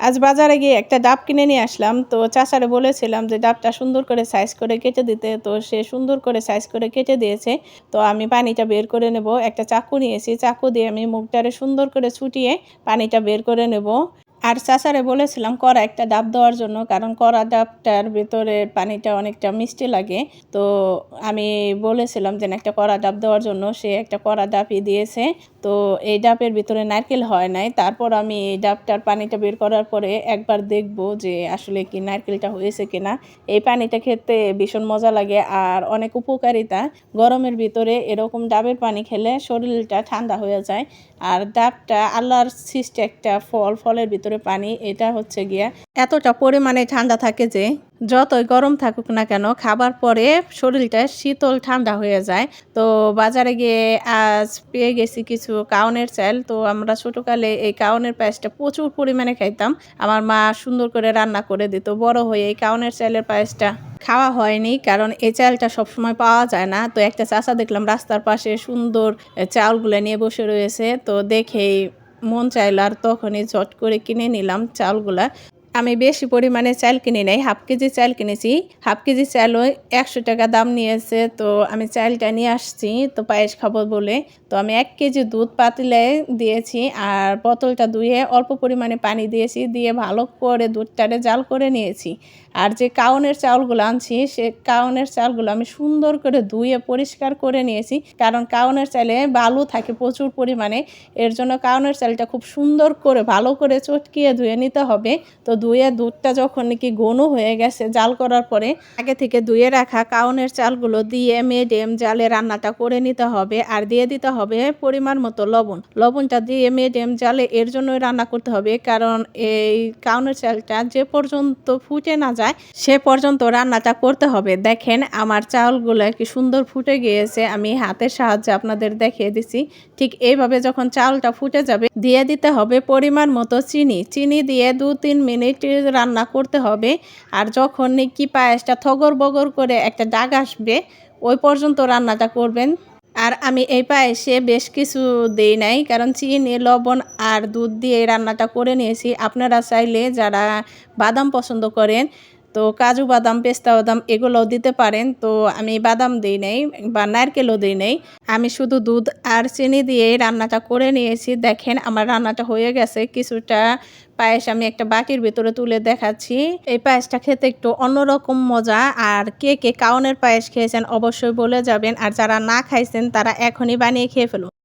আজ বাজারে গিয়ে একটা ডাব কিনে নিয়ে আসলাম। তো চাচারে বলেছিলাম যে, ডাবটা সুন্দর করে সাইজ করে কেটে দিতে। তো সে সুন্দর করে সাইজ করে কেটে দিয়েছে। তো আমি পানিটা বের করে নেব। একটা চাকু নিয়েছি। চাকু দিয়ে আমি মুখটারে সুন্দর করে ছুটিয়ে পানিটা বের করে নেব। আর চাচারে বলেছিলাম, কড়া একটা ডাব দেওয়ার জন্য, কারণ কড়া ডাবটার ভিতরে পানিটা অনেকটা মিষ্টি লাগে। তো আমি বলেছিলাম যে, একটা কড়া ডাব দেওয়ার জন্য সে একটা কড়া ডাবই দিয়েছে। তো এই ডাবের ভিতরে নারকেল হয় নাই। তারপর আমি এই ডাবটার পানিটা বের করার পরে একবার দেখব যে আসলে কি নারকেলটা হয়েছে কিনা এই পানিটা খেতে ভীষণ মজা লাগে আর অনেক উপকারিতা। গরমের ভিতরে এরকম ডাবের পানি খেলে শরীরটা ঠান্ডা হয়ে যায়। আর ডাবটা আল্লাহর সৃষ্টি একটা ফল, ফলের ভিতরে পানি, এটা হচ্ছে গিয়া এতটা পরিমাণে ঠান্ডা থাকে যে যতই গরম থাকুক না কেন, খাবার পরে শরীরটা শীতল ঠান্ডা হয়ে যায়। তো বাজারে গিয়ে আজ পেয়ে গেছি কিছু কাউনের চাল। তো আমরা ছোটোকালে এই কাউনের পায়েসটা প্রচুর পরিমাণে খাইতাম। আমার মা সুন্দর করে রান্না করে দিত। বড় হয়ে এই কাউনের চালের পায়েসটা খাওয়া হয়নি, কারণ এই চালটা সবসময় পাওয়া যায় না। তো একটা চাষা দেখলাম রাস্তার পাশে সুন্দর চাউলগুলো নিয়ে বসে রয়েছে। তো দেখেই মন চাইল আর তখনই চট করে কিনে নিলাম চালগুলা। আমি বেশি পরিমাণে চাল কিনে নেই। হাফ কেজি চাল কিনেছি। হাফ কেজি চাল ওই একশো টাকা দাম নিয়েছে। তো আমি চালটা নিয়ে আসছি তো পায়েস খাব বলে। তো আমি এক কেজি দুধ পাতিলে দিয়েছি আর বোতলটা ধুয়ে অল্প পরিমাণে পানি দিয়েছি। দিয়ে ভালো করে দুধটারে জাল করে নিয়েছি। আর যে কাউনের চাউলগুলো আনছি, সে কাউনের চালগুলো আমি সুন্দর করে ধুয়ে পরিষ্কার করে নিয়েছি। কারণ কাউনের চালে বালু থাকে প্রচুর পরিমাণে, এর জন্য কাউনের চালটা খুব সুন্দর করে ভালো করে চটকিয়ে ধুয়ে নিতে হবে। তো ধুয়ে দুধটা যখন নাকি ঘন হয়ে গেছে, জাল করার পরে আগে থেকে ধুয়ে রাখা কাউনের চালগুলো দিয়ে মেডিয়াম জালে রান্নাটা করে নিতে হবে। আর দিয়ে দিতে হবে পরিমাণ মতো লবণ। লবণটা দিয়ে মেডিয়াম জালে এর জন্যই রান্না করতে হবে। কারণ এই কাউনের চালটা যে পর্যন্ত ফুটে না যায়, সে পর্যন্ত রান্নাটা করতে হবে। দেখেন, আমার চাউলগুলো কি সুন্দর ফুটে গিয়েছে, আমি হাতের সাহায্যে আপনাদের দেখিয়ে দিছি। ঠিক এইভাবে যখন চাউলটা ফুটে যাবে, দিয়ে দিতে হবে পরিমাণ মতো চিনি। চিনি দিয়ে দু তিন মিনিট রান্না করতে হবে। আর যখন কি পায়েসটা থগর বগর করে একটা ডাক আসবে, ওই পর্যন্ত রান্নাটা করবেন। আর আমি এই পায়েসে বেশ কিছু দেই নাই, কারণ চিনি, লবণ আর দুধ দিয়ে রান্নাটা করে নিয়েছি। আপনারা চাইলে যারা বাদাম পছন্দ করেন তো কাজু, বাদাম, পেস্তা, বাদাম এগুলোও দিতে পারেন। তো আমি বাদাম দিই নেই বা নারকেলও দিই নেই। আমি শুধু দুধ আর চিনি দিয়ে রান্নাটা করে নিয়েছি। দেখেন আমার রান্নাটা হয়ে গেছে। কিছুটা পায়েস আমি একটা বাটির ভিতরে তুলে দেখাচ্ছি। এই পায়েসটা খেতে একটু অন্যরকম মজা। আর কে কে কাউনের পায়েস খেয়েছেন অবশ্যই বলে যাবেন। আর যারা না খাইছেন, তারা এখনই বানিয়ে খেয়ে ফেলুন।